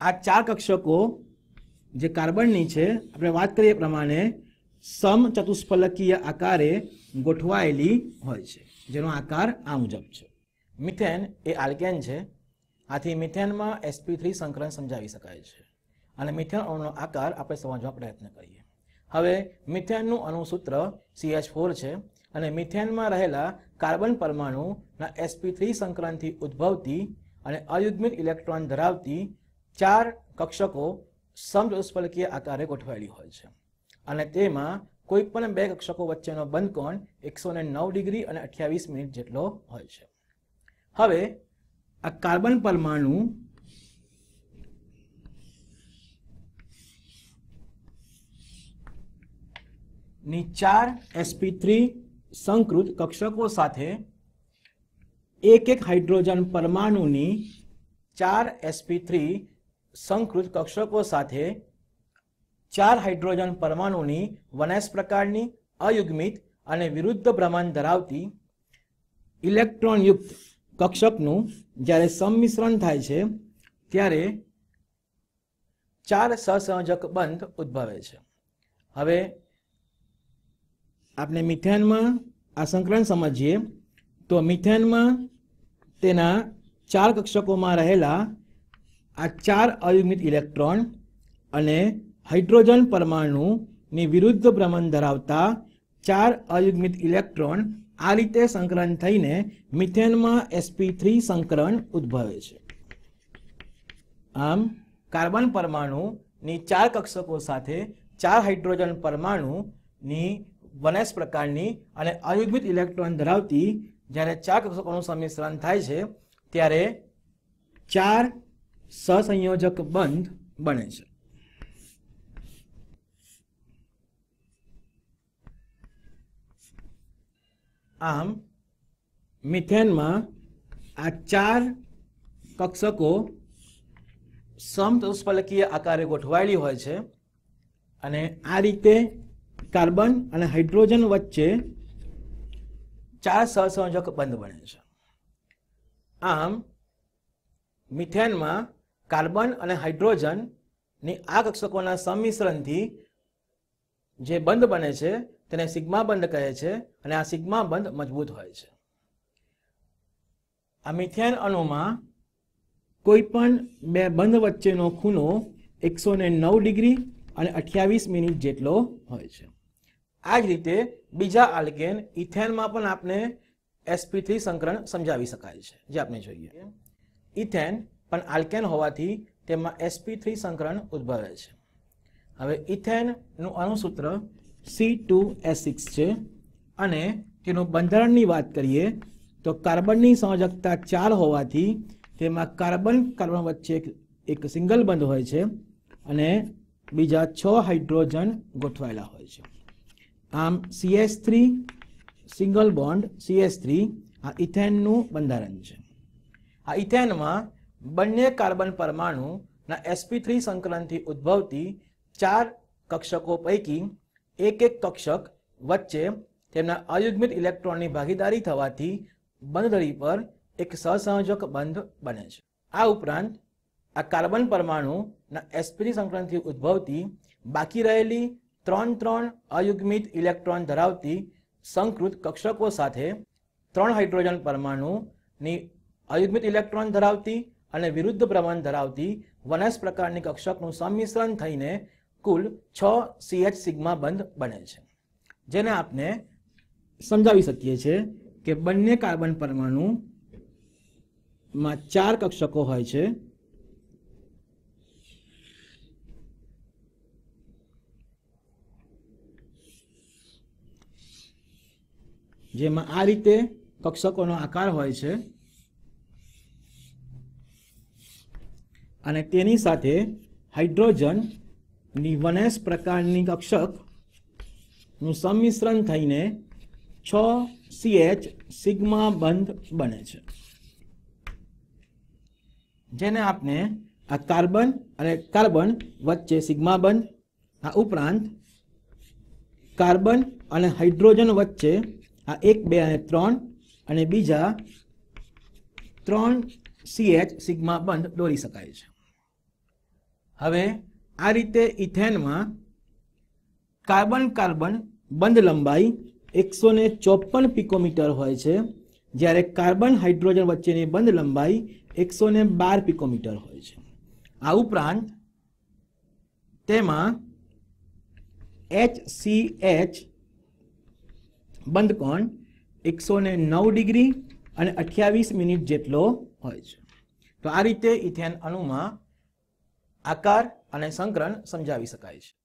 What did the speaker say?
આ ચાર કક્ષકો જે કાર્બનની છે, આપણે વાત કરીએ પ્રમાણે સમ ચતુષ્ફલકીય આકારે ગોઠવાયેલી હોય છે, જેનો આકાર આ મુજબ છે. મિથેન એ આલ્કેન છે, આથી મિથેનમાં એસપી થ્રી સંકલન સમજાવી શકાય છે. અને મિથેન અણુનો આકાર આપણે સમજવા પ્રયત્ન કરીએ. હવે મિથેનનું અણુસૂત્ર સીએચ ફોર છે અને મિથેનમાં રહેલા કાર્બન પરમાણુના એસપી થ્રી સંકલનથી ઉદ્ભવતી અને અયુગ્મિત ઇલેક્ટ્રોન ધરાવતી ચાર કક્ષકો સમચતુષ્ફલકીય આકારે ગોઠવાયેલી હોય છે. અને તેમાં કોઈ પણ બે કક્ષકો વચ્ચેનો બંધકોણ એકસો નવ ડિગ્રી અને અઠ્યાવીસ મિનિટ જેટલો હોય છે. હવે આ કાર્બન પરમાણુ ની ચાર એસપી થ્રી સંકૃત કક્ષકો સાથે એક એક હાઇડ્રોજન પરમાણુની ચાર એસપી થ્રી સંકૃત કક્ષકો સાથે ચાર હાઇડ્રોજન પરમાણુની વનસ પ્રકારની અયુગ્મિત અને વિરુદ્ધ ભ્રમણ ધરાવતી ઇલેક્ટ્રોનયુક્ત કક્ષકનું જ્યારે સંમિશ્રણ થાય છે, ત્યારે ચાર સસંયોજક બંધ ઉદ્ભવે છે. હવે આપણે મિથેનમાં આ સંકલન સમજીએ. તો મિથેનમાં તેના ચાર કક્ષકોમાં રહેલા આ ચાર અયુગ્મિત ઇલેક્ટ્રોન અને હાઇડ્રોજન પરમાણુની વિરુદ્ધ ભ્રમણ ધરાવતા ચાર અયુગ્મિત ઇલેક્ટ્રોન આ રીતે સંકલન થઈને મિથેનમાં એસપી થ્રી સંકલન ઉદ્ભવે છે. આમ, કાર્બન પરમાણુની ચાર કક્ષકો સાથે ચાર હાઇડ્રોજન પરમાણુની વનસ પ્રકારની અને અયુગ્મિત ઇલેક્ટ્રોન ધરાવતી જ્યારે ચાર કક્ષકોનું સંમિશ્રણ થાય છે, ત્યારે ચાર સહસંયોજક બંધ બને છે. આમ, મિથેનમાં આ ચાર કક્ષકો સમચતુષ્ફલકીય આકારે ગોઠવાયેલી હોય છે અને આ રીતે કાર્બન અને હાઇડ્રોજન વચ્ચે ચાર સહસંયોજક બંધ બને છે. આમ, મિથેનમાં કાર્બન અને હાઇડ્રોજનની આ કક્ષકોના સંમિશ્રણથી જે બંધ બને છે, તેને સિગ્મા બંધ કહે છે અને આ સિગ્મા બંધ મજબૂત હોય છે. આ મિથેન અણુમાં કોઈ પણ બે બંધ વચ્ચેનો ખૂણો એકસો નવ ડિગ્રી અને અઠ્યાવીસ મિનિટ જેટલો હોય છે. આ જ રીતે બીજા આલ્કેન ઇથેનમાં પણ આપણે એસપી થ્રી સંકરણ સમજાવી શકાય છે, જે આપણે જોઈએ. ઇથેન પણ આલ્કેન હોવાથી તેમાં એસપી થ્રી સંકરણ ઉદ્ભવે છે. હવે ઇથેનનું અણુસૂત્ર સી ટુ એસ સિક્સ છે અને તેનું બંધારણની વાત કરીએ તો કાર્બનની સંયોજકતા ચાર હોવાથી તેમાં કાર્બન કાર્બન વચ્ચે એક સિંગલ બંધ હોય છે અને બીજા છ હાઇડ્રોજન ગોઠવાયેલા હોય છે. આમ CS three single bond CS three આ ઇથેનનું બંધારણ છે. આ ઇથેનમાં બંને કાર્બન પરમાણુના એસપી થ્રી સંકલનથી ઉદ્ભવતી ચાર કક્ષકો પૈકી એક એક કક્ષક વચ્ચે તેમના અયુગ્મિત ઇલેક્ટ્રોનની ભાગીદારી થવાથી બંધદરી પર એક સહસંયોજક બંધ બને છે. આ ઉપરાંત આ કાર્બન પરમાણુના એસપીની સંકલનથી ઉદ્ભવતી બાકી રહેલી ત્રણ ત્રણ અયુગ્મિત ઇલેક્ટ્રોન ધરાવતી સંકૃત કક્ષકો સાથે ત્રણ હાઇડ્રોજન પરમાણુની અયુગ્મિત ઇલેક્ટ્રોન ધરાવતી અને વિરુદ્ધ પ્રમાણ ધરાવતી વનસ પ્રકારની કક્ષકનું સંમિશ્રણ થઈને કુલ છ સીએચ સિગ્મા બંધ બને છે. જેને આપણે સમજાવી શકીએ છીએ કે બંને કાર્બન પરમાણુમાં ચાર કક્ષકો હોય છે. જેમાં આ રીતે કક્ષકોનો આકાર હોય છે. અને તેની સાથે હાઇડ્રોજનની વનેસ પ્રકારની કક્ષકનું સંમિશ્રણ થઈને છ સીએચ સિગ્મા બંધ બને છે. જેને આપણે આ કાર્બન અને કાર્બન વચ્ચે સિગ્મા બંધ આ ઉપરાંત કાર્બન અને હાઇડ્રોજન વચ્ચે આ એક, બે અને ત્રણ અને બીજા ત્રણ સીએચ સિગ્મા બંધ દોરી શકાય છે. હવે આ રીતે ઇથેનમાં કાર્બન કાર્બન બંધ લંબાઈ એકસો ને ચોપન પિકોમીટર હોય છે, જ્યારે કાર્બન હાઇડ્રોજન વચ્ચેની બંધ લંબાઈ એકસો ને બાર પિકોમીટર હોય છે. આ ઉપરાંત તેમાં એચ સી એચ બંધ કોણ એકસો ને નવ ડિગ્રી અને અઠ્યાવીસ મિનિટ જેટલો હોય છે. તો આ રીતે ઇથેન અણુમાં આકાર અને સંકરણ સમજાવી શકાય છે.